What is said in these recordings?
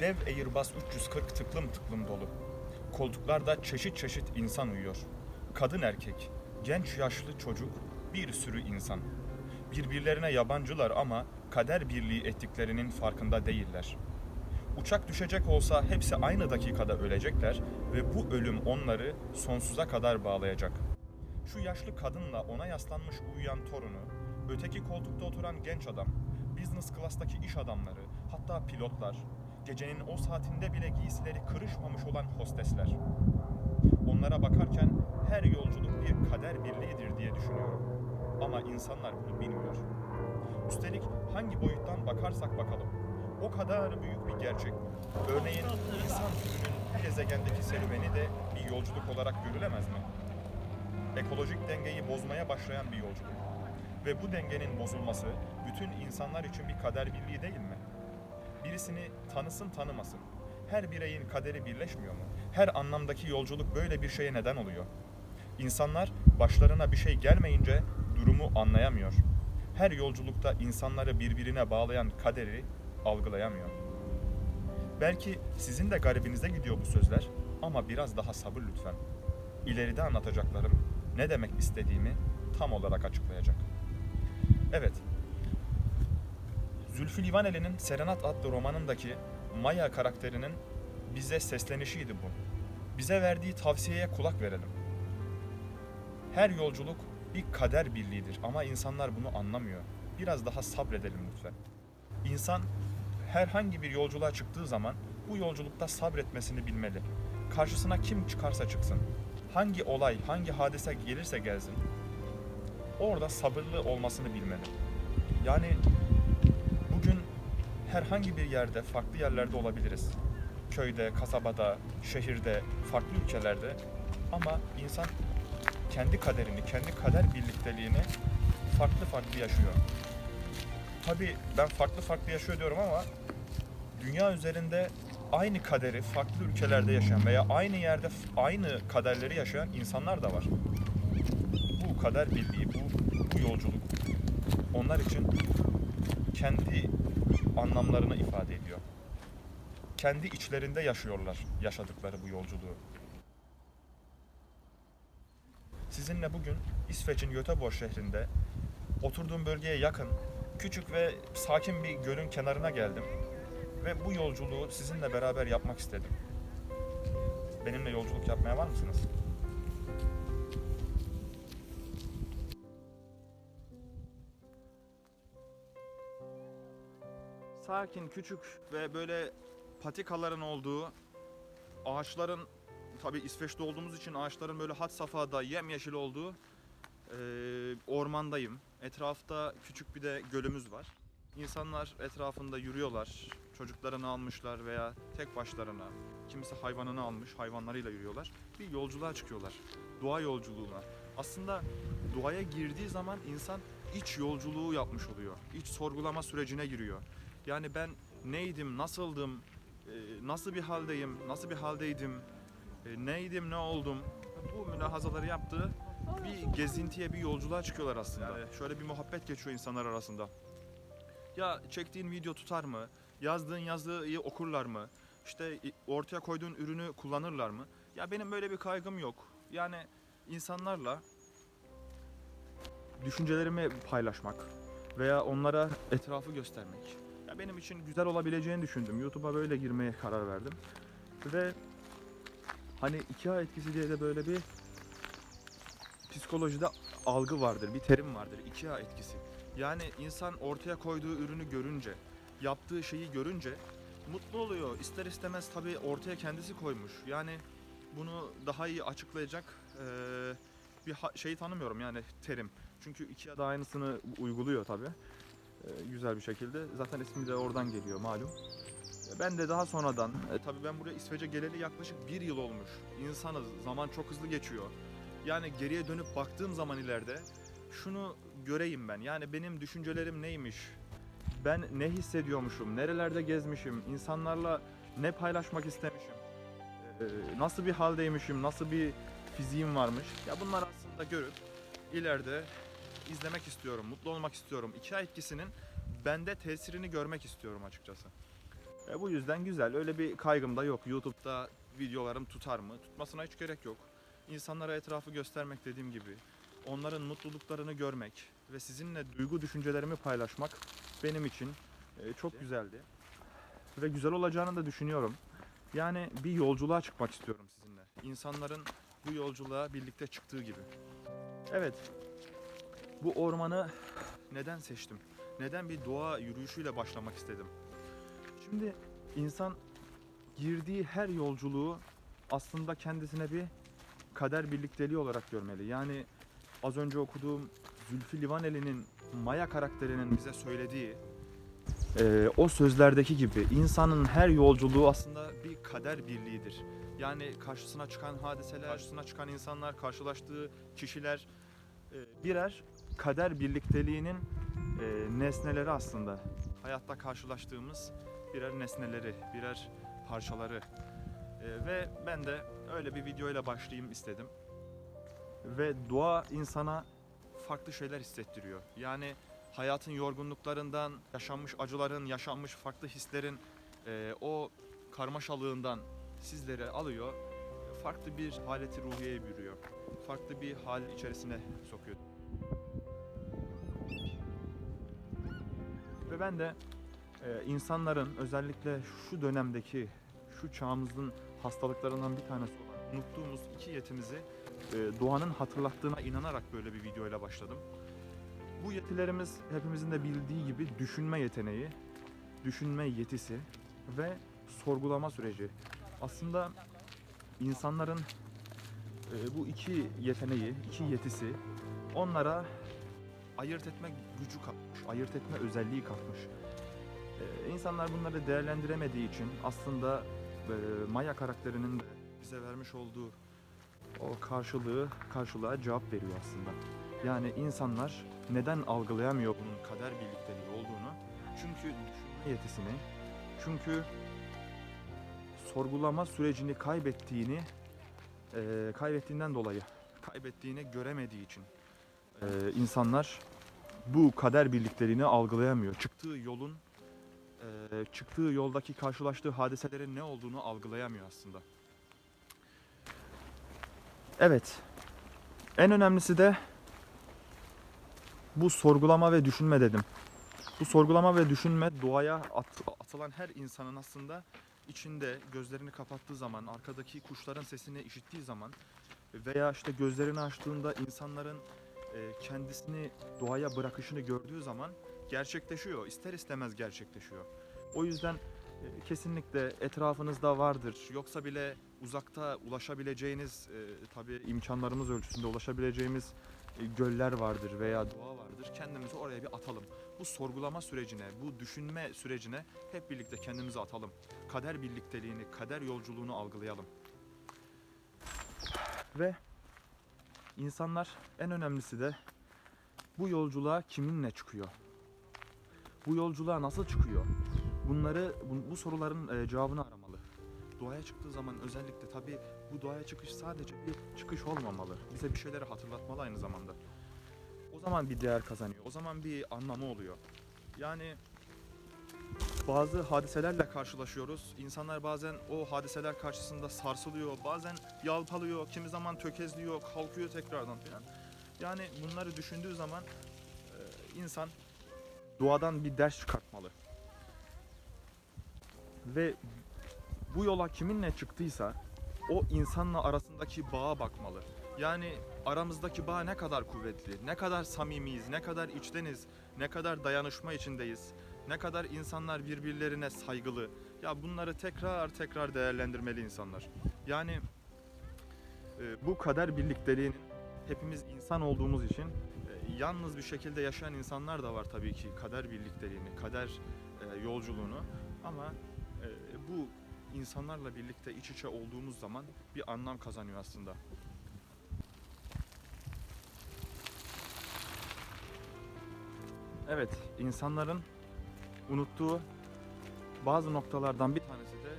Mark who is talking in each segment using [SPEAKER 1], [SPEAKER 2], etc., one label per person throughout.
[SPEAKER 1] Dev Airbus 340 tıklım tıklım dolu. Koltuklarda çeşit çeşit insan uyuyor. Kadın erkek, genç yaşlı çocuk, bir sürü insan. Birbirlerine yabancılar ama kader birliği ettiklerinin farkında değiller. Uçak düşecek olsa hepsi aynı dakikada ölecekler ve bu ölüm onları sonsuza kadar bağlayacak. Şu yaşlı kadınla ona yaslanmış uyuyan torunu, öteki koltukta oturan genç adam, business class'taki iş adamları, hatta pilotlar, gecenin o saatinde bile giysileri kırışmamış olan hostesler. Onlara bakarken her yolculuk bir kader birliğidir diye düşünüyorum. Ama insanlar bunu bilmiyor. Üstelik hangi boyuttan bakarsak bakalım, o kadar büyük bir gerçek. Örneğin insan türünün gezegendeki serüveni de bir yolculuk olarak görülemez mi? Ekolojik dengeyi bozmaya başlayan bir yolculuk. Ve bu dengenin bozulması bütün insanlar için bir kader birliği değil mi? Birisini tanısın tanımasın. Her bireyin kaderi birleşmiyor mu? Her anlamdaki yolculuk böyle bir şeye neden oluyor. İnsanlar başlarına bir şey gelmeyince durumu anlayamıyor. Her yolculukta insanları birbirine bağlayan kaderi algılayamıyor. Belki sizin de garibinize gidiyor bu sözler ama biraz daha sabır lütfen. İleride anlatacaklarım ne demek istediğimi tam olarak açıklayacak. Evet, Zülfü Livaneli'nin Serenat adlı romanındaki Maya karakterinin bize seslenişiydi bu. Bize verdiği tavsiyeye kulak verelim. Her yolculuk bir kader birliğidir ama insanlar bunu anlamıyor. Biraz daha sabredelim lütfen. İnsan herhangi bir yolculuğa çıktığı zaman bu yolculukta sabretmesini bilmeli. Karşısına kim çıkarsa çıksın, hangi olay, hangi hadise gelirse gelsin, orada sabırlı olmasını bilmeli. Yani herhangi bir yerde, farklı yerlerde olabiliriz. Köyde, kasabada, şehirde, farklı ülkelerde ama insan kendi kaderini, kendi kader birlikteliğini farklı farklı yaşıyor. Tabii ben farklı farklı yaşıyor diyorum ama dünya üzerinde aynı kaderi farklı ülkelerde yaşayan veya aynı yerde aynı kaderleri yaşayan insanlar da var. Bu kader birliği, bu, bu yolculuk onlar için kendi anlamlarını ifade ediyor. Kendi içlerinde yaşıyorlar yaşadıkları bu yolculuğu. Sizinle bugün İsveç'in Göteborg şehrinde oturduğum bölgeye yakın küçük ve sakin bir gölün kenarına geldim ve bu yolculuğu sizinle beraber yapmak istedim. Benimle yolculuk yapmaya var mısınız? Sakin, küçük ve böyle patikaların olduğu, ağaçların tabi İsveç'te olduğumuz için ağaçların böyle had safhada yemyeşil olduğu eee, ormandayım. Etrafta küçük bir de gölümüz var. İnsanlar etrafında yürüyorlar. Çocuklarını almışlar veya tek başlarına. Kimisi hayvanını almış, hayvanlarıyla yürüyorlar. Bir yolculuğa çıkıyorlar. Doğa yolculuğuna. Aslında doğaya girdiği zaman insan iç yolculuğu yapmış oluyor. İç sorgulama sürecine giriyor. Yani ben neydim, nasıldım, e, nasıl bir haldeyim, nasıl bir haldeydim, e, neydim, ne oldum. Bu mülahazaları yaptığı bir gezintiye, bir yolculuğa çıkıyorlar aslında. Yani şöyle bir muhabbet geçiyor insanlar arasında. Ya çektiğin video tutar mı? Yazdığın yazıyı okurlar mı? İşte ortaya koyduğun ürünü kullanırlar mı? Ya benim böyle bir kaygım yok. Yani insanlarla düşüncelerimi paylaşmak veya onlara etrafı göstermek. Benim için güzel olabileceğini düşündüm. YouTube'a böyle girmeye karar verdim. Ve hani 2A etkisi diye de böyle bir psikolojide algı vardır, bir terim vardır. 2A etkisi. Yani insan ortaya koyduğu ürünü görünce, yaptığı şeyi görünce mutlu oluyor. İster istemez tabii ortaya kendisi koymuş. Yani bunu daha iyi açıklayacak eee, bir şey tanımıyorum yani terim. Çünkü IKEA da aynısını uyguluyor tabii. Eee, güzel bir şekilde. Zaten ismi de oradan geliyor malum. E, Ben de daha sonradan, e, tabii ben buraya İsveç'e geleli yaklaşık bir yıl olmuş. İnsanız, zaman çok hızlı geçiyor. Yani geriye dönüp baktığım zaman ileride şunu göreyim ben. Yani benim düşüncelerim neymiş? Ben ne hissediyormuşum? Nerelerde gezmişim? insanlarla ne paylaşmak istemişim? Ee, nasıl bir haldeymişim? Nasıl bir fiziğim varmış? Ya bunlar aslında görüp ileride izlemek istiyorum, mutlu olmak istiyorum. İki ay etkisinin bende tesirini görmek istiyorum açıkçası. E, bu yüzden güzel. Öyle bir kaygım da yok. YouTube'da videolarım tutar mı? Tutmasına hiç gerek yok. İnsanlara etrafı göstermek dediğim gibi. Onların mutluluklarını görmek ve sizinle duygu düşüncelerimi paylaşmak benim için e, çok güzeldi. Ve güzel olacağını da düşünüyorum. Yani bir yolculuğa çıkmak istiyorum sizinle. İnsanların bu yolculuğa birlikte çıktığı gibi. Evet. Bu ormanı neden seçtim? Neden bir doğa yürüyüşüyle başlamak istedim? Şimdi insan girdiği her yolculuğu aslında kendisine bir kader birlikteliği olarak görmeli. Yani az önce okuduğum Zülfü Livaneli'nin Maya karakterinin bize söylediği e, o sözlerdeki gibi insanın her yolculuğu aslında bir kader birliğidir. Yani karşısına çıkan hadiseler, karşısına çıkan insanlar, karşılaştığı kişiler e, birer kader birlikteliğinin e, nesneleri aslında. Hayatta karşılaştığımız birer nesneleri, birer parçaları. E, ve ben de öyle bir videoyla başlayayım istedim. Ve doğa insana farklı şeyler hissettiriyor. Yani hayatın yorgunluklarından, yaşanmış acıların, yaşanmış farklı hislerin e, o karmaşalığından sizleri alıyor. Farklı bir haleti ruhiyeye bürüyor. Farklı bir hal içerisine sokuyor. Ben de e, insanların özellikle şu dönemdeki, şu çağımızın hastalıklarından bir tanesi olan unuttuğumuz iki yetimizi e, doğanın hatırlattığına inanarak böyle bir videoyla başladım. Bu yetilerimiz hepimizin de bildiği gibi düşünme yeteneği, düşünme yetisi ve sorgulama süreci. Aslında insanların e, bu iki yeteneği, iki yetisi onlara ayırt etme gücü katmış, ayırt etme özelliği katmış. E, insanlar bunları değerlendiremediği için aslında e, Maya karakterinin de bize vermiş olduğu o karşılığı, karşılığa cevap veriyor aslında. Yani insanlar neden algılayamıyor bunun kader birlikteliği olduğunu? Çünkü düşünme yetisini, çünkü sorgulama sürecini kaybettiğini, e, kaybettiğinden dolayı, kaybettiğini göremediği için e, insanlar bu kader birlikteliğini algılayamıyor. Çıktığı yolun, e, çıktığı yoldaki karşılaştığı hadiselerin ne olduğunu algılayamıyor aslında. Evet, en önemlisi de bu sorgulama ve düşünme dedim. Bu sorgulama ve düşünme doğaya at- atılan her insanın aslında içinde gözlerini kapattığı zaman, arkadaki kuşların sesini işittiği zaman veya işte gözlerini açtığında insanların e, kendisini doğaya bırakışını gördüğü zaman gerçekleşiyor. İster istemez gerçekleşiyor. O yüzden e, kesinlikle etrafınızda vardır. Yoksa bile uzakta ulaşabileceğiniz, e, tabii imkanlarımız ölçüsünde ulaşabileceğimiz e, göller vardır veya doğa vardır. Kendimizi oraya bir atalım. Bu sorgulama sürecine, bu düşünme sürecine hep birlikte kendimizi atalım. Kader birlikteliğini, kader yolculuğunu algılayalım. Ve insanlar en önemlisi de bu yolculuğa kiminle çıkıyor? Bu yolculuğa nasıl çıkıyor? Bunları bu, bu soruların e, cevabını aramalı. Doğaya çıktığı zaman özellikle tabii bu doğaya çıkış sadece bir çıkış olmamalı. Bize bir şeyleri hatırlatmalı aynı zamanda. O zaman bir değer kazanıyor. O zaman bir anlamı oluyor. Yani bazı hadiselerle karşılaşıyoruz. İnsanlar bazen o hadiseler karşısında sarsılıyor, bazen yalpalıyor, kimi zaman tökezliyor, kalkıyor tekrardan falan. Yani bunları düşündüğü zaman e, insan doğadan bir ders çıkartmalı. Ve bu yola kiminle çıktıysa o insanla arasındaki bağa bakmalı. Yani aramızdaki bağ ne kadar kuvvetli, ne kadar samimiyiz, ne kadar içteniz, ne kadar dayanışma içindeyiz, ne kadar insanlar birbirlerine saygılı. Ya bunları tekrar tekrar değerlendirmeli insanlar. Yani e, bu kader birlikteliğinin hepimiz insan olduğumuz için e, yalnız bir şekilde yaşayan insanlar da var tabii ki kader birlikteliğini, kader e, yolculuğunu ama e, bu insanlarla birlikte iç içe olduğumuz zaman bir anlam kazanıyor aslında. Evet, insanların unuttuğu bazı noktalardan bir tanesi de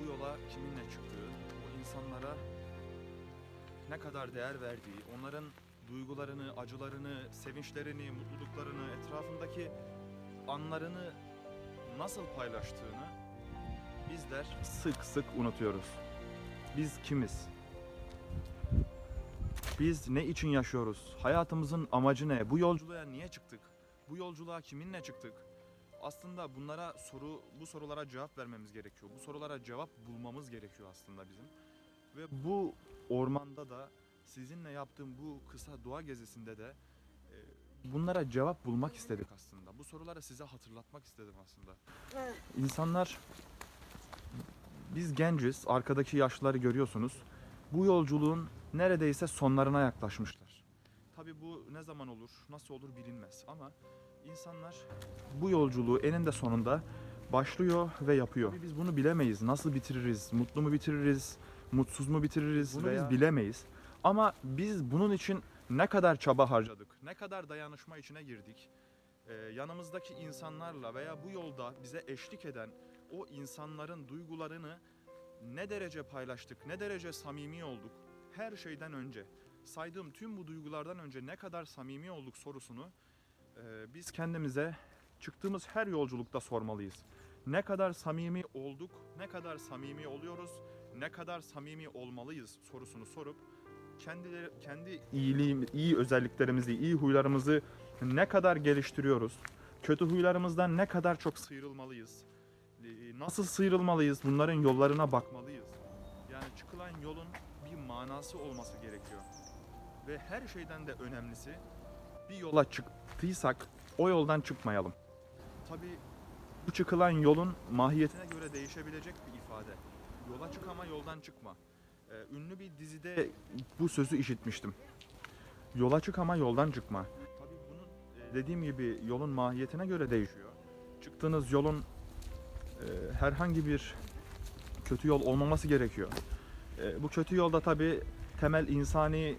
[SPEAKER 1] bu yola kiminle çıktığı, o insanlara ne kadar değer verdiği, onların duygularını, acılarını, sevinçlerini, mutluluklarını, etrafındaki anlarını nasıl paylaştığını Bizler sık sık unutuyoruz. Biz kimiz? Biz ne için yaşıyoruz? Hayatımızın amacı ne? Bu yolculuğa niye çıktık? Bu yolculuğa kiminle çıktık? Aslında bunlara soru, bu sorulara cevap vermemiz gerekiyor. Bu sorulara cevap bulmamız gerekiyor aslında bizim. Ve bu ormanda da sizinle yaptığım bu kısa doğa gezisinde de e, bunlara cevap bulmak istedik aslında. Bu soruları size hatırlatmak istedim aslında. İnsanlar biz genciz, arkadaki yaşlıları görüyorsunuz. Bu yolculuğun neredeyse sonlarına yaklaşmışlar. Tabii bu ne zaman olur, nasıl olur bilinmez ama insanlar bu yolculuğu eninde sonunda başlıyor ve yapıyor. Tabii biz bunu bilemeyiz. Nasıl bitiririz? Mutlu mu bitiririz? Mutsuz mu bitiririz? Bunu
[SPEAKER 2] Veya-
[SPEAKER 1] biz bilemeyiz. Ama biz bunun için ne kadar çaba harcadık? Ne kadar dayanışma içine girdik? Ee, yanımızdaki insanlarla veya bu yolda bize eşlik eden o insanların duygularını ne derece paylaştık, ne derece samimi olduk? Her şeyden önce, saydığım tüm bu duygulardan önce ne kadar samimi olduk sorusunu biz kendimize çıktığımız her yolculukta sormalıyız. Ne kadar samimi olduk, ne kadar samimi oluyoruz, ne kadar samimi olmalıyız sorusunu sorup kendileri kendi iyiliğim, iyi özelliklerimizi, iyi huylarımızı ne kadar geliştiriyoruz? Kötü huylarımızdan ne kadar çok sıyrılmalıyız? Ee, Nasıl sıyrılmalıyız? Bunların yollarına bakmalıyız. Yani çıkılan yolun bir manası olması gerekiyor. Ve her şeyden de önemlisi bir yola çıktıysak o yoldan çıkmayalım. Tabii bu çıkılan yolun mahiyetine göre değişebilecek bir ifade. Yola çık ama yoldan çıkma. Ee, ünlü bir dizide bu sözü işitmiştim. Yola çık ama yoldan çıkma. Tabii bunun e, dediğim gibi yolun mahiyetine göre değişiyor. Çıktığınız yolun e, herhangi bir kötü yol olmaması gerekiyor. E, bu kötü yolda tabii temel insani e,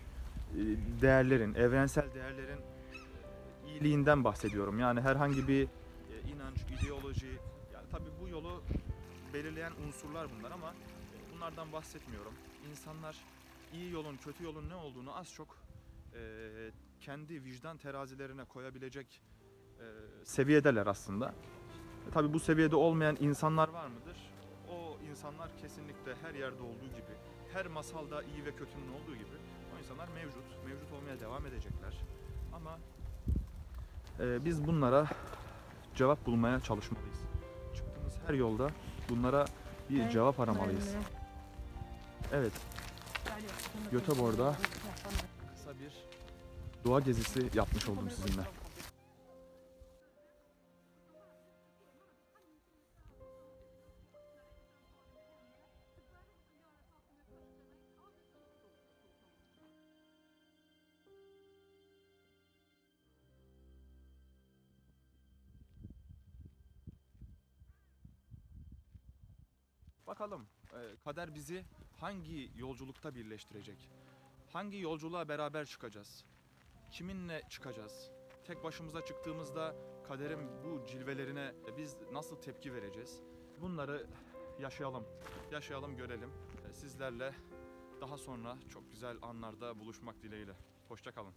[SPEAKER 1] değerlerin, evrensel değerlerin iyiliğinden bahsediyorum. Yani herhangi bir e, inanç, ideoloji, yani tabii bu yolu belirleyen unsurlar bunlar ama e, bunlardan bahsetmiyorum. İnsanlar iyi yolun, kötü yolun ne olduğunu az çok e, kendi vicdan terazilerine koyabilecek seviyedeler aslında. Tabii bu seviyede olmayan insanlar var mıdır? O insanlar kesinlikle her yerde olduğu gibi, her masalda iyi ve kötünün olduğu gibi o insanlar mevcut, mevcut olmaya devam edecekler. Ama e, biz bunlara cevap bulmaya çalışmalıyız. Çıktığımız her yolda bunlara bir cevap aramalıyız. Evet, Göteborg'da kısa bir doğa gezisi yapmış oldum sizinle. Bakalım e, kader bizi hangi yolculukta birleştirecek? Hangi yolculuğa beraber çıkacağız? Kiminle çıkacağız? Tek başımıza çıktığımızda kaderin bu cilvelerine biz nasıl tepki vereceğiz? Bunları yaşayalım. Yaşayalım, görelim. E, Sizlerle daha sonra çok güzel anlarda buluşmak dileğiyle. Hoşça kalın.